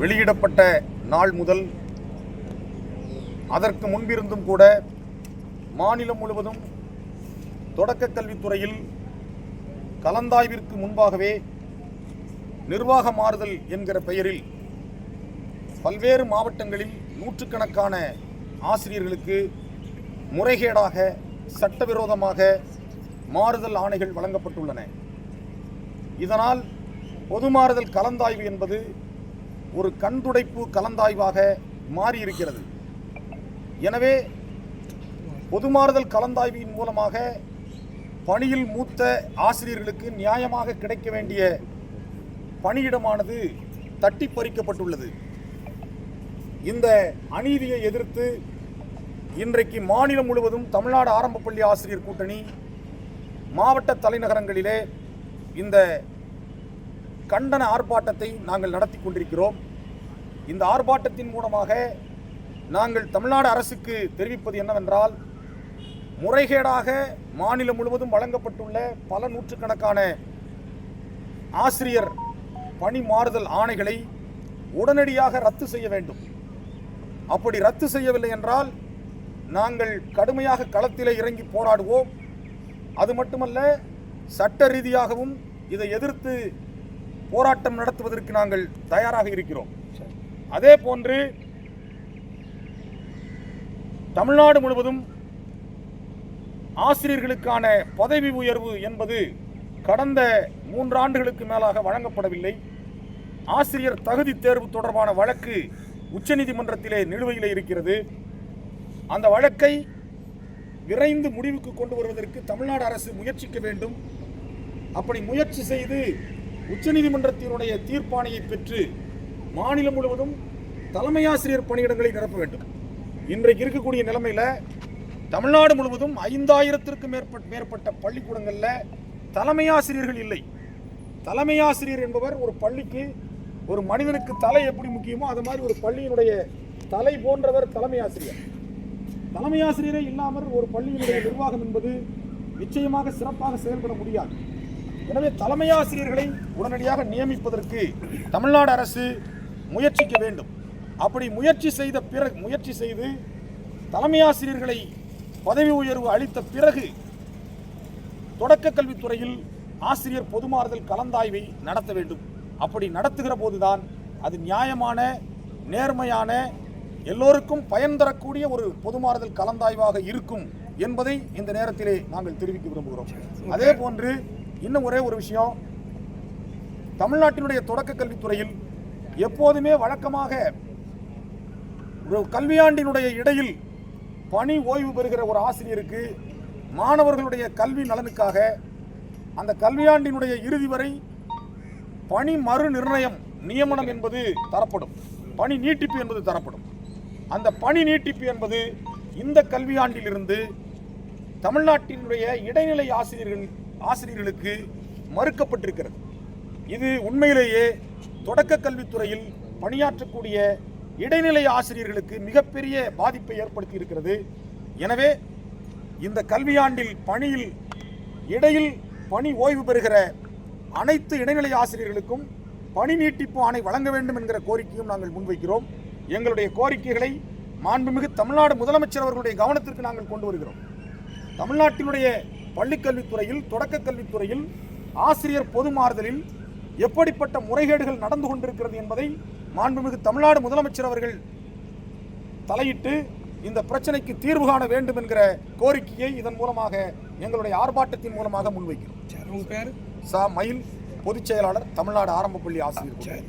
வெளியிடப்பட்ட நாள் முதல் அதற்கு முன்பிருந்தும் கூட மாநிலம் முழுவதும் தொடக்கக் கல்வித்துறையில் கலந்தாய்விற்கு முன்பாகவே நிர்வாக மாறுதல் என்கிற பெயரில் பல்வேறு மாவட்டங்களில் நூற்றுக்கணக்கான ஆசிரியர்களுக்கு முறைகேடாக சட்டவிரோதமாக மாறுதல் ஆணைகள் வழங்கப்பட்டுள்ளன. இதனால் பொது மாறுதல் கலந்தாய்வு என்பது ஒரு கண்துடைப்பு கலந்தாய்வாக மாறியிருக்கிறது. எனவே பொது மாறுதல் கலந்தாய்வின் மூலமாக பணியில் மூத்த ஆசிரியர்களுக்கு நியாயமாக கிடைக்க வேண்டிய பணியிடமானது தட்டி பறிக்கப்பட்டுள்ளது. இந்த அநீதியை எதிர்த்து இன்றைக்கு மாநிலம் முழுவதும் தமிழ்நாடு ஆரம்ப பள்ளி ஆசிரியர் கூட்டணி மாவட்ட தலைநகரங்களிலே இந்த கண்டன ஆர்ப்பாட்டத்தை நாங்கள் நடத்தி கொண்டிருக்கிறோம். இந்த ஆர்ப்பாட்டத்தின் மூலமாக நாங்கள் தமிழ்நாடு அரசுக்கு தெரிவிப்பது என்னவென்றால் முறைகேடாக மாநிலம் முழுவதும் வழங்கப்பட்டுள்ள பல நூற்றுக்கணக்கான ஆசிரியர் பணி மாறுதல் ஆணைகளை உடனடியாக ரத்து செய்ய வேண்டும். அப்படி ரத்து செய்யவில்லை என்றால் நாங்கள் கடுமையாக களத்திலே இறங்கி போராடுவோம். அது மட்டுமல்ல சட்ட ரீதியாகவும் இதை எதிர்த்து போராட்டம் நடத்துவதற்கு நாங்கள் தயாராக இருக்கிறோம். அதே போன்று தமிழ்நாடு முழுவதும் ஆசிரியர்களுக்கான பதவி உயர்வு என்பது கடந்த மூன்றாண்டுகளுக்கு மேலாக வழங்கப்படவில்லை. ஆசிரியர் தகுதி தேர்வு தொடர்பான வழக்கு உச்சநீதிமன்றத்திலே நிலுவையில் இருக்கிறது. அந்த வழக்கை விரைந்து முடிவுக்கு கொண்டு வருவதற்கு தமிழ்நாடு அரசு முயற்சிக்க வேண்டும். அப்படி முயற்சி செய்து உச்சநீதிமன்றத்தினுடைய தீர்ப்பாணையை பெற்று மாநிலம் முழுவதும் தலைமை ஆசிரியர் பணியிடங்களை நிரப்ப வேண்டும். இன்றைக்கு இருக்கக்கூடிய நிலைமையில் தமிழ்நாடு முழுவதும் ஐந்தாயிரத்திற்கும் மேற்பட்ட மேற்பட்ட பள்ளிக்கூடங்களில் தலைமை ஆசிரியர்கள் இல்லை. தலைமை ஆசிரியர் என்பவர் ஒரு பள்ளிக்கு ஒரு மனிதனுக்கு தலை எப்படி முக்கியமோ அது மாதிரி ஒரு பள்ளியினுடைய தலை போன்றவர் தலைமை ஆசிரியர். தலைமை ஆசிரியரே இல்லாமல் ஒரு பள்ளியினுடைய நிர்வாகம் என்பது நிச்சயமாக சிறப்பாக செயல்பட முடியாது. எனவே தலைமை ஆசிரியர்களை உடனடியாக நியமிப்பதற்கு தமிழ்நாடு அரசு முயற்சிக்க வேண்டும். அப்படி முயற்சி செய்த பிறகு முயற்சி செய்து தலைமை ஆசிரியர்களை பதவி உயர்வு அளித்த பிறகு தொடக்க கல்வித்துறையில் ஆசிரியர் பொதுமாறுதல் கலந்தாய்வை நடத்த வேண்டும். அப்படி நடத்துகிற போதுதான் அது நியாயமான நேர்மையான எல்லோருக்கும் பயன் தரக்கூடிய ஒரு பொதுமாறுதல் கலந்தாய்வாக இருக்கும் என்பதை இந்த நேரத்திலே நாங்கள் தெரிவிக்க விரும்புகிறோம். அதே போன்று இன்னும் ஒரே ஒரு விஷயம். தமிழ்நாட்டினுடைய தொடக்க கல்வித்துறையில் எப்போதுமே வழக்கமாக ஒரு கல்வியாண்டினுடைய இடையில் பணி ஓய்வு பெறுகிற ஒரு ஆசிரியருக்கு மாணவர்களுடைய கல்வி நலனுக்காக அந்த கல்வியாண்டினுடைய இறுதி வரை பணி மறு நிர்ணயம் நியமனம் என்பது தரப்படும். பணி நீட்டிப்பு என்பது தரப்படும். அந்த பணி நீட்டிப்பு என்பது இந்த கல்வியாண்டிலிருந்து தமிழ்நாட்டினுடைய இடைநிலை ஆசிரியர்கள் ஆசிரியர்களுக்கு மறுக்கப்பட்டிருக்கிறது. இது உண்மையிலேயே தொடக்க கல்வித்துறையில் பணியாற்றக்கூடிய இடைநிலை ஆசிரியர்களுக்கு மிகப்பெரிய பாதிப்பை ஏற்படுத்தி இருக்கிறது எனவே இந்த கல்வியாண்டில் பணியில் இடையில் பணி ஓய்வு பெறுகிற அனைத்து இடைநிலை ஆசிரியர்களுக்கும் பணி நீட்டிப்பு ஆணை வழங்க வேண்டும் என்கிற கோரிக்கையும் நாங்கள் முன்வைக்கிறோம். எங்களுடைய கோரிக்கைகளை மாண்புமிகு தமிழ்நாடு முதலமைச்சர் அவர்களுடைய கவனத்திற்கு நாங்கள் கொண்டு வருகிறோம். தமிழ்நாட்டினுடைய பள்ளிக்கல்வித்துறையில் தொடக்க கல்வித்துறையில் ஆசிரியர் பொது மாறுதலில் எப்படிப்பட்ட முறைகேடுகள் நடந்து கொண்டிருக்கிறது என்பதை மாண்புமிகு தமிழ்நாடு முதலமைச்சர் அவர்கள் தலையிட்டு இந்த பிரச்சனைக்கு தீர்வு காண வேண்டும் என்கிற கோரிக்கையை இதன் மூலமாக எங்களுடைய ஆர்ப்பாட்டத்தின் மூலமாக முன்வைக்கிறோம். சரி உங்க பேர்? சா. மயில் பொதுச் செயலாளர் தமிழ்நாடு ஆரம்ப பள்ளி ஆசிரியர் கூட்டணி. சரி.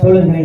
சொல்லுங்க